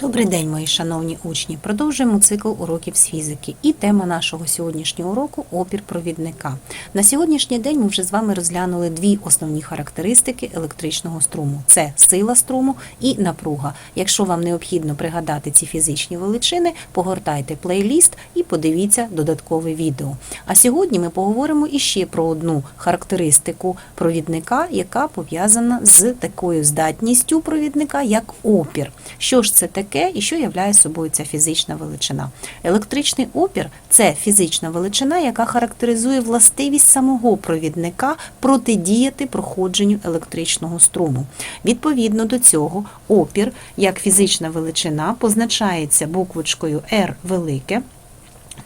Добрий день, мої шановні учні. Продовжуємо цикл уроків з фізики. І тема нашого сьогоднішнього уроку опір провідника. На сьогоднішній день ми вже з вами розглянули дві основні характеристики електричного струму: це сила струму і напруга. Якщо вам необхідно пригадати ці фізичні величини, погортайте плейліст і подивіться додаткове відео. А сьогодні ми поговоримо іще про одну характеристику провідника, яка пов'язана з такою здатністю провідника, як опір. Що ж це таке і що являє собою ця фізична величина? Електричний опір це фізична величина, яка характеризує властивість самого провідника протидіяти проходженню електричного струму. Відповідно до цього, опір як фізична величина позначається буквочкою R велике.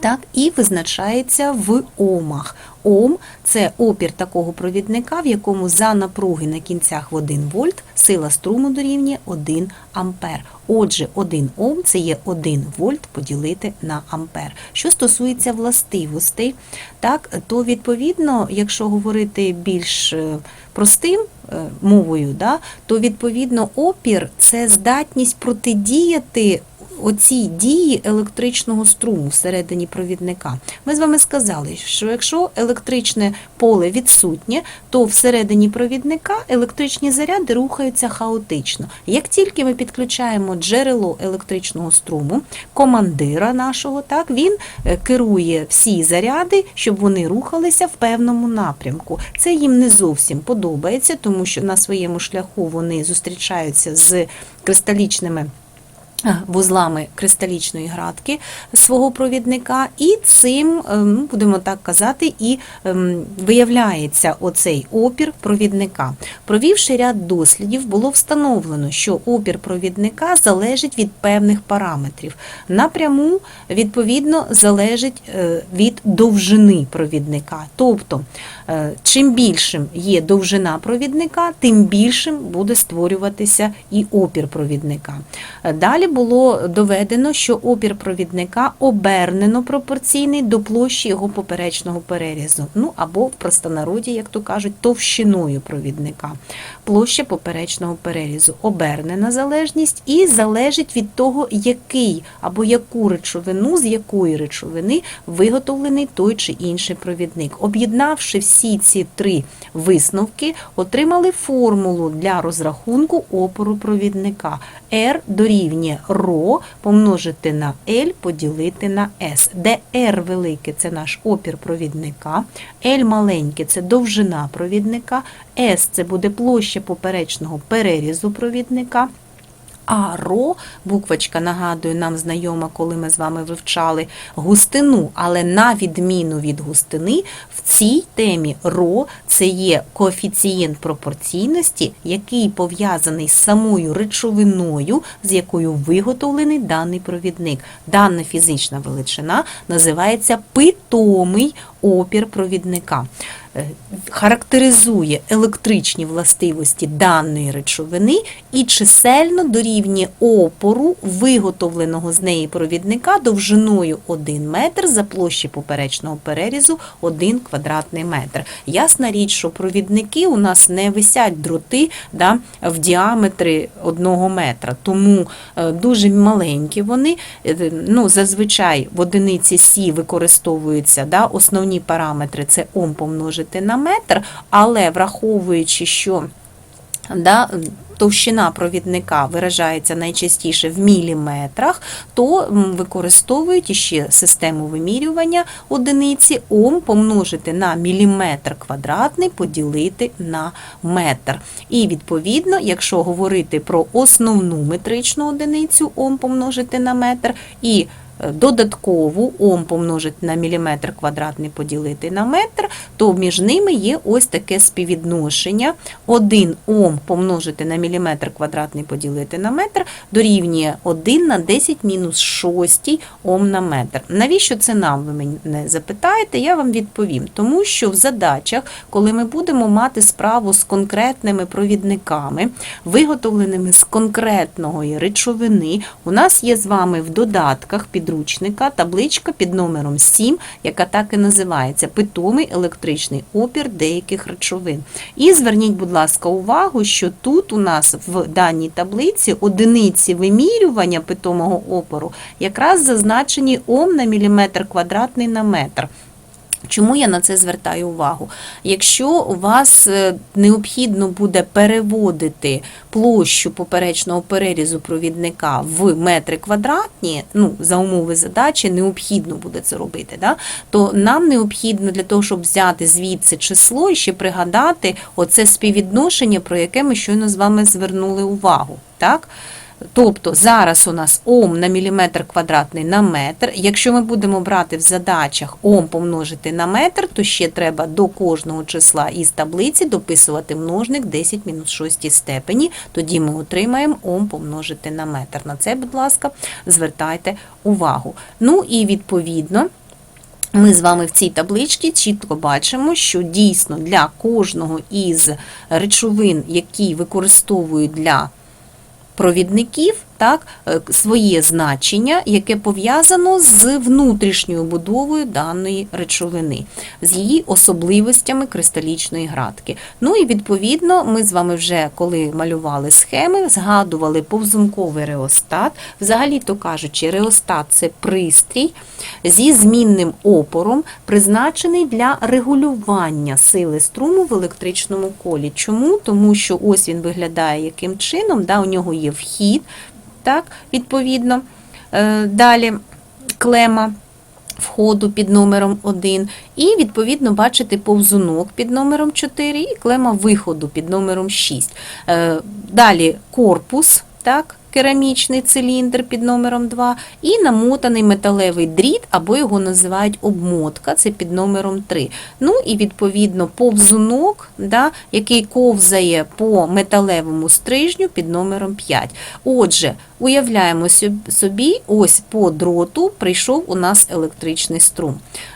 Так, і визначається в омах. Ом це опір такого провідника, в якому за напруги на кінцях в 1 вольт сила струму дорівнює 1 ампер. Отже, 1 Ом це є 1 вольт поділити на ампер. Що стосується властивостей, так, то відповідно, якщо говорити більш е, простим е, мовою, да, то відповідно опір це здатність протидіяти оцій дії електричного струму всередині провідника. Ми з вами сказали, що якщо електричне поле відсутнє, то всередині провідника електричні заряди рухаються хаотично. Як тільки ми підключаємо джерело електричного струму, командира нашого, так він е, керує всі заряди, щоб вони рухалися в певному напрямку. Це їм не зовсім подобається, тому що на своєму шляху вони зустрічаються з кристалічними вузлами кристалічної градки свого провідника, і цим, ну, будемо так казати, і ем, виявляється оцей опір провідника. Провівши ряд дослідів, було встановлено, що опір провідника залежить від певних параметрів. Напряму, відповідно, залежить е, від довжини провідника. Тобто, е, чим більшим є довжина провідника, тим більшим буде створюватися і опір провідника. Е, Далі було доведено, що опір провідника обернено пропорційний до площі його поперечного перерізу. Ну або в простонароді, як то кажуть, товщиною провідника. Площа поперечного перерізу обернена залежність і залежить від того, який або яку речовину, з якої речовини виготовлений той чи інший провідник. Об'єднавши всі ці три висновки, отримали формулу для розрахунку опору провідника. R дорівнює Ро помножити на L поділити на S, де R велике це наш опір провідника, L маленьке це довжина провідника, S це буде площа поперечного перерізу провідника. А ро, буквочка, нагадую, нам знайома, коли ми з вами вивчали густину, але на відміну від густини, в цій темі ро це є коефіцієнт пропорційності, який пов'язаний з самою речовиною, з якою виготовлений даний провідник. Дана фізична величина називається питомий опір провідника. Е, Характеризує електричні властивості даної речовини і чисельно дорівнює опору виготовленого з неї провідника довжиною 1 метр за площі поперечного перерізу 1 квадратний метр. Ясна річ, що провідники у нас не висять дроти да, в діаметрі 1 метра, тому е, дуже маленькі вони. Е, Ну, Зазвичай в одиниці Сі використовуються да, основні параметри це Ом помножити на метр, але враховуючи, що да, товщина провідника виражається найчастіше в міліметрах, то використовують іще систему вимірювання одиниці Ом помножити на міліметр квадратний поділити на метр. І відповідно, якщо говорити про основну метричну одиницю Ом помножити на метр і додаткову Ом помножити на міліметр квадратний поділити на метр, то між ними є ось таке співвідношення. 1 Ом помножити на міліметр квадратний поділити на метр дорівнює 1 на 10 мінус 6 Ом на метр. Навіщо це нам, ви мене запитаєте, я вам відповім. Тому що в задачах, коли ми будемо мати справу з конкретними провідниками, виготовленими з конкретної речовини, у нас є з вами в додатках під підручника табличка під номером 7, яка так і називається Питомий електричний опір деяких речовин. І зверніть, будь ласка, увагу, що тут у нас в даній таблиці одиниці вимірювання питомого опору якраз зазначені Ом на міліметр квадратний на метр. Чому я на це звертаю увагу? Якщо у вас е, необхідно буде переводити площу поперечного перерізу провідника в метри квадратні, ну за умови задачі необхідно буде це робити, да? то нам необхідно для того, щоб взяти звідси число і ще пригадати оце співвідношення, про яке ми щойно з вами звернули увагу. Так? Тобто зараз у нас Ом на міліметр квадратний на метр. Якщо ми будемо брати в задачах Ом помножити на метр, то ще треба до кожного числа із таблиці дописувати множник 10 мінус 6 степені. Тоді ми отримаємо Ом помножити на метр. На це, будь ласка, звертайте увагу. Ну і відповідно. Ми з вами в цій табличці чітко бачимо, що дійсно для кожного із речовин, які використовують для провідників, так, е, своє значення, яке пов'язано з внутрішньою будовою даної речовини, з її особливостями кристалічної градки. Ну і відповідно, ми з вами вже коли малювали схеми, згадували повзунковий реостат. Взагалі-то кажучи, реостат це пристрій зі змінним опором, призначений для регулювання сили струму в електричному колі. Чому? Тому що ось він виглядає яким чином, да, у нього є вхід так, відповідно. Е, Далі клема входу під номером 1, і, відповідно, бачите повзунок під номером 4 і клема виходу під номером 6. Е, Далі корпус, так, керамічний циліндр під номером 2, і намотаний металевий дріт, або його називають обмотка, це під номером 3. Ну і відповідно повзунок, да, який ковзає по металевому стрижню під номером 5. Отже, уявляємо собі, ось по дроту прийшов у нас електричний струм.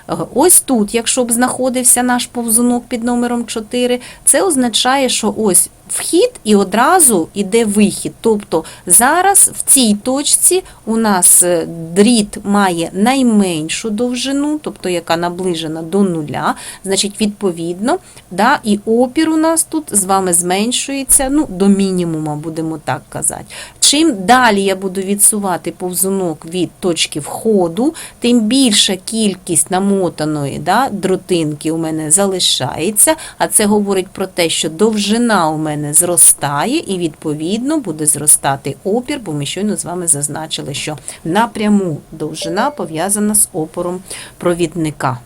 Е, Ось тут, якщо б знаходився наш повзунок під номером 4, це означає, що ось вхід і одразу йде вихід. Тобто зараз в цій точці у нас е, дріт має найменшу довжину, тобто яка наближена до нуля, значить, відповідно, да, і опір у нас тут з вами зменшується ну, до мінімума, будемо так казати. Чим далі я буду відсувати повзунок від точки входу, тим більша кількість намотаної да, дротинки у мене залишається, а це говорить про те, що довжина у мене зростає, і відповідно буде зростати опір, бо ми щойно з вами зазначили, що напряму довжина пов'язана з опором провідника.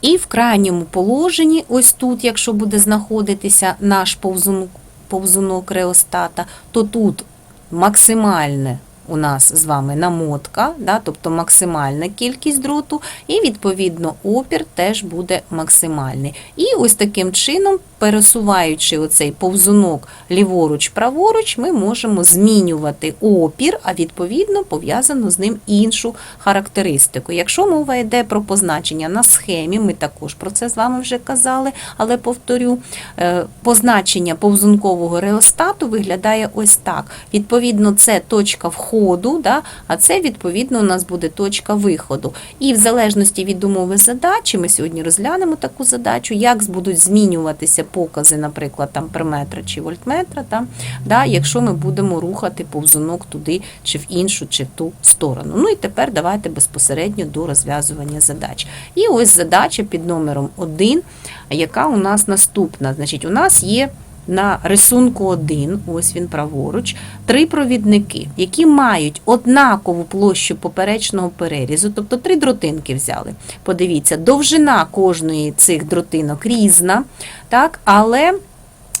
І в крайньому положенні, ось тут, якщо буде знаходитися наш повзунок, повзунок реостата, то тут максимальне у нас з вами намотка, да, тобто максимальна кількість дроту, і відповідно опір теж буде максимальний. І ось таким чином, пересуваючи оцей повзунок ліворуч-праворуч, ми можемо змінювати опір, а відповідно пов'язану з ним іншу характеристику. Якщо мова йде про позначення на схемі, ми також про це з вами вже казали, але повторю, е, позначення повзункового реостату виглядає ось так. Відповідно, це точка входу, да, а це відповідно у нас буде точка виходу. І в залежності від умови задачі, ми сьогодні розглянемо таку задачу, як будуть змінюватися покази, наприклад, там перметра чи вольтметра, там, да, якщо ми будемо рухати повзунок туди чи в іншу, чи в ту сторону. Ну і тепер давайте безпосередньо до розв'язування задач. І ось задача під номером 1, яка у нас наступна. Значить, у нас є на рисунку 1, ось він праворуч, три провідники, які мають однакову площу поперечного перерізу, тобто три дротинки взяли. Подивіться, довжина кожної цих дротинок різна, так, але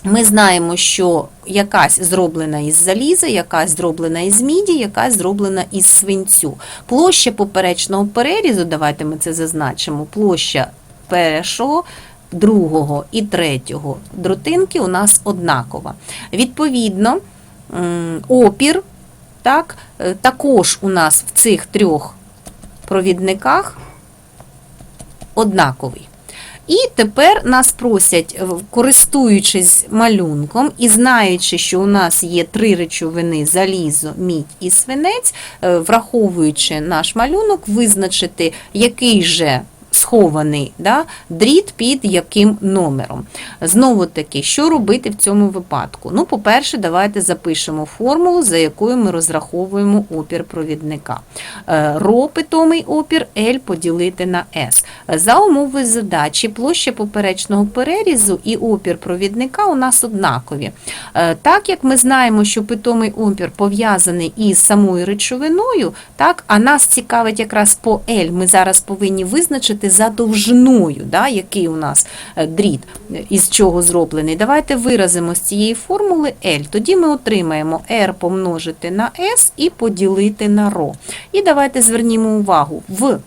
ми знаємо, що якась зроблена із заліза, якась зроблена із міді, якась зроблена із свинцю. Площа поперечного перерізу, давайте ми це зазначимо, площа першого, другого і третього дротинки у нас однакова. Відповідно, опір так, е, також у нас в цих трьох провідниках однаковий. І тепер нас просять, е, користуючись малюнком і знаючи, що у нас є три речовини залізо, мідь і свинець, е, враховуючи наш малюнок, визначити, який же схований да, дріт під яким номером. Знову таки, що робити в цьому випадку? Ну, по-перше, давайте запишемо формулу, за якою ми розраховуємо опір провідника. Е, Ро питомий опір L поділити на S. За умовою задачі площа поперечного перерізу і опір провідника у нас однакові. Е, Так як ми знаємо, що питомий опір пов'язаний із самою речовиною, так, а нас цікавить якраз по L, ми зараз повинні визначити за довжиною, да, який у нас е, дріт, із чого зроблений. Давайте виразимо з цієї формули L. Тоді ми отримаємо R помножити на S і поділити на ρ. І давайте звернімо увагу, в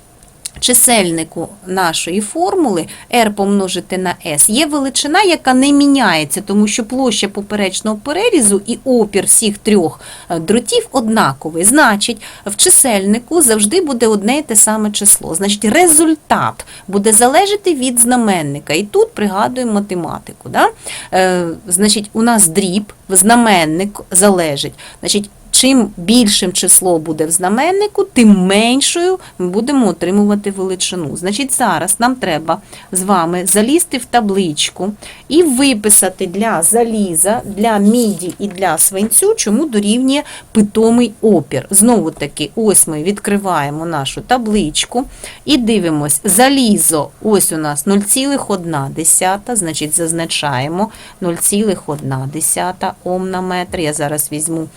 чисельнику нашої формули r помножити на s є величина, яка не міняється, тому що площа поперечного перерізу і опір всіх трьох е, дротів однаковий. Значить, в чисельнику завжди буде одне і те саме число. Значить, результат буде залежати від знаменника. І тут пригадуємо математику. Да? Е, значить, у нас дріб, знаменник залежить. Значить, Чим більшим число буде в знаменнику, тим меншою ми будемо отримувати величину. Значить, зараз нам треба з вами залізти в табличку і виписати для заліза, для міді і для свинцю, чому дорівнює питомий опір. Знову таки, ось ми відкриваємо нашу табличку і дивимось, залізо, ось у нас 0,1, значить, зазначаємо 0,1 Ом на метр. Я зараз візьму.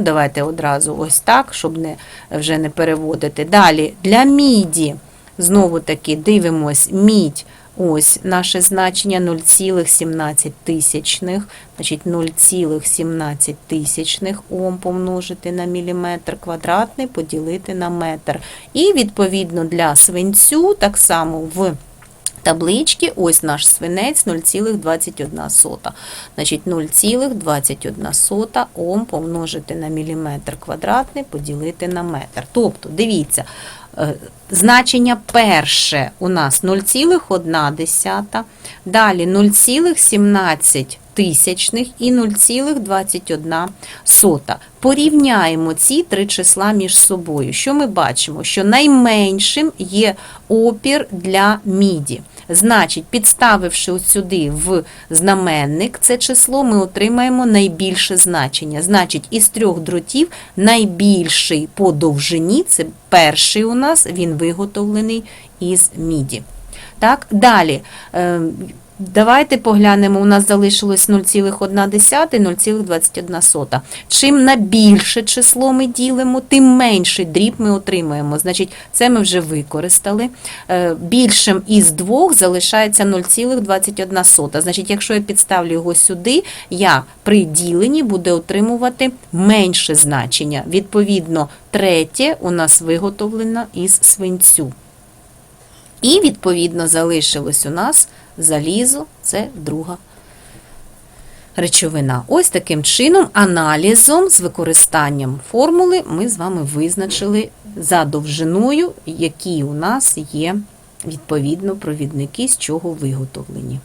Давайте одразу ось так, щоб не, вже не переводити. Далі для міді, знову таки, дивимось, мідь. Ось наше значення 0,17 тисячних, значить 0,17 тисячних Ом помножити на міліметр квадратний, поділити на метр. І відповідно для свинцю, так само в таблички, ось наш свинець 0,21. Значить 0,21 Ом помножити на міліметр квадратний, поділити на метр. Тобто, дивіться, значення перше у нас 0,1, далі 0,17 тисячних і 0,21 сота. Порівняємо ці три числа між собою. Що ми бачимо? Що найменшим є опір для міді. Значить, підставивши от сюди в знаменник це число, ми отримаємо найбільше значення. Значить, із трьох дротів найбільший по довжині, це перший у нас, він виготовлений із міді. Так, далі. Давайте поглянемо, у нас залишилось 0,1, 0,21. Чим на більше число ми ділимо, тим менший дріб ми отримуємо. Значить, це ми вже використали. Е, Більшим із двох залишається 0,21. Значить, якщо я підставлю його сюди, я при діленні буде отримувати менше значення. Відповідно, третє у нас виготовлено із свинцю. І, відповідно, залишилось у нас залізо, це друга речовина. Ось таким чином, аналізом з використанням формули ми з вами визначили за довжиною, які у нас є відповідно провідники, з чого виготовлені.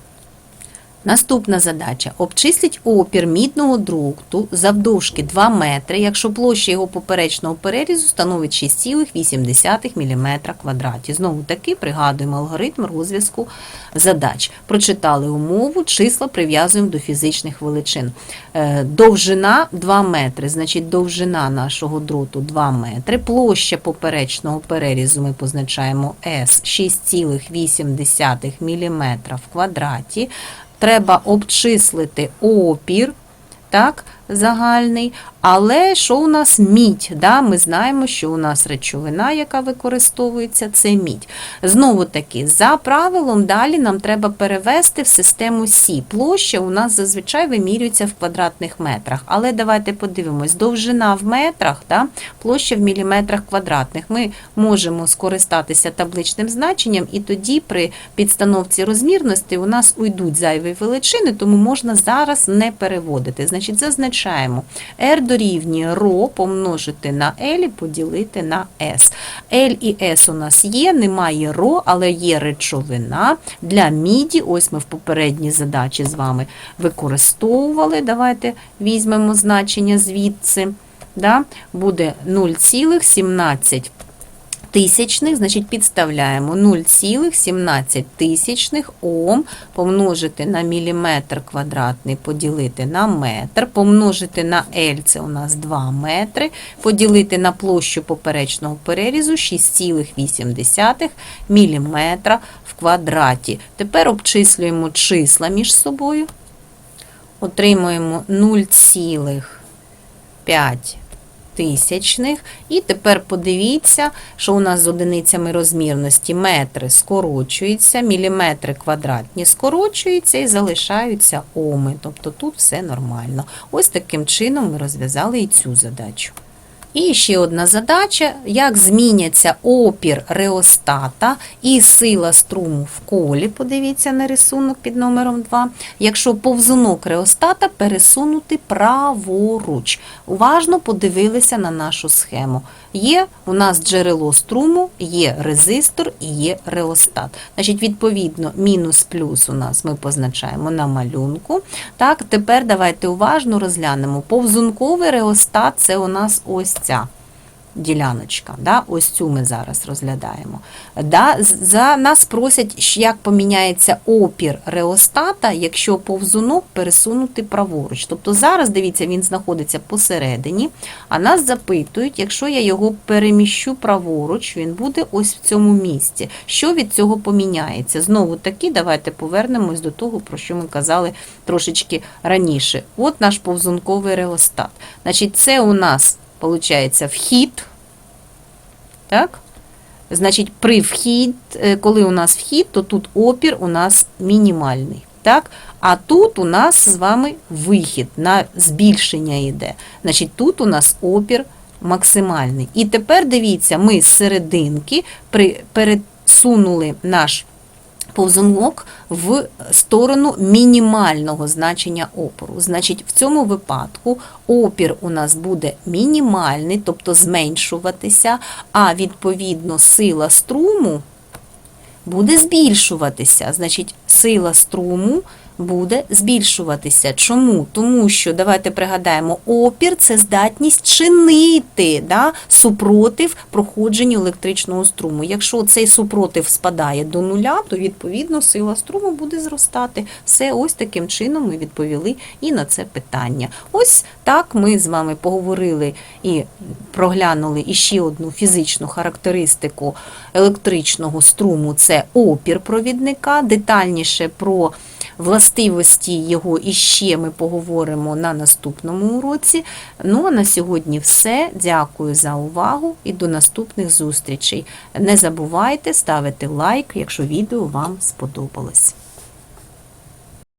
Наступна задача. Обчисліть опір мідного дроту завдовжки 2 метри, якщо площа його поперечного перерізу становить 6,8 мм квадраті. Знову таки пригадуємо алгоритм розв'язку задач. Прочитали умову, числа прив'язуємо до фізичних величин. Е, Довжина 2 метри, значить довжина нашого дроту 2 метри. Площа поперечного перерізу ми позначаємо S 6,8 мм в квадраті треба обчислити опір, так, загальний, але що у нас мідь? Да? Ми знаємо, що у нас речовина, яка використовується, це мідь. Знову таки, за правилом, далі нам треба перевести в систему Сі. Площа у нас зазвичай вимірюється в квадратних метрах. Але давайте подивимось, довжина в метрах, да? площа в міліметрах квадратних. Ми можемо скористатися табличним значенням, і тоді при підстановці розмірності у нас уйдуть зайві величини, тому можна зараз не переводити. Значить, зазначаємо позначаємо R дорівнює ρ помножити на L і поділити на S. L і S у нас є, немає ρ, але є речовина. Для міді, ось ми в попередній задачі з вами використовували. Давайте візьмемо значення звідси. Да? Буде 0,17 тисячних, значить підставляємо 0,17 тисячних Ом помножити на міліметр квадратний, поділити на метр, помножити на L, це у нас 2 метри, поділити на площу поперечного перерізу 6,8 міліметра в квадраті. Тепер обчислюємо числа між собою. Отримуємо 0,5 тисячних. І тепер подивіться, що у нас з одиницями розмірності метри скорочуються, міліметри квадратні скорочуються і залишаються оми. Тобто тут все нормально. Ось таким чином ми розв'язали і цю задачу. І ще одна задача, як зміняться опір реостата і сила струму в колі, подивіться на рисунок під номером 2, якщо повзунок реостата пересунути праворуч. Уважно подивилися на нашу схему. Є у нас джерело струму, є резистор і є реостат. Значить, відповідно, мінус плюс у нас ми позначаємо на малюнку. Так, тепер давайте уважно розглянемо. Повзунковий реостат це у нас ось ця діляночка. Да? Ось цю ми зараз розглядаємо. Да? За нас просять, як поміняється опір реостата, якщо повзунок пересунути праворуч. Тобто зараз, дивіться, він знаходиться посередині, а нас запитують, якщо я його переміщу праворуч, він буде ось в цьому місці. Що від цього поміняється? Знову таки, давайте повернемось до того, про що ми казали трошечки раніше. От наш повзунковий реостат. Значить, це у нас Получається вхід. Так? Значить, при вхід, е, коли у нас вхід, то тут опір у нас мінімальний. Так? А тут у нас з вами вихід на збільшення йде. Значить, тут у нас опір максимальний. І тепер дивіться, ми з серединки пересунули наш повзунок в сторону мінімального значення опору. Значить, в цьому випадку опір у нас буде мінімальний, тобто зменшуватися, а відповідно сила струму буде збільшуватися. Значить, сила струму буде збільшуватися. Чому? Тому що, давайте пригадаємо, опір це здатність чинити да, супротив проходженню електричного струму. Якщо цей супротив спадає до нуля, то відповідно сила струму буде зростати. Все ось таким чином ми відповіли і на це питання. Ось так ми з вами поговорили і проглянули іще одну фізичну характеристику електричного струму це опір провідника. Детальніше про властивості його іще ми поговоримо на наступному уроці. Ну а на сьогодні все. Дякую за увагу і до наступних зустрічей. Не забувайте ставити лайк, якщо відео вам сподобалось.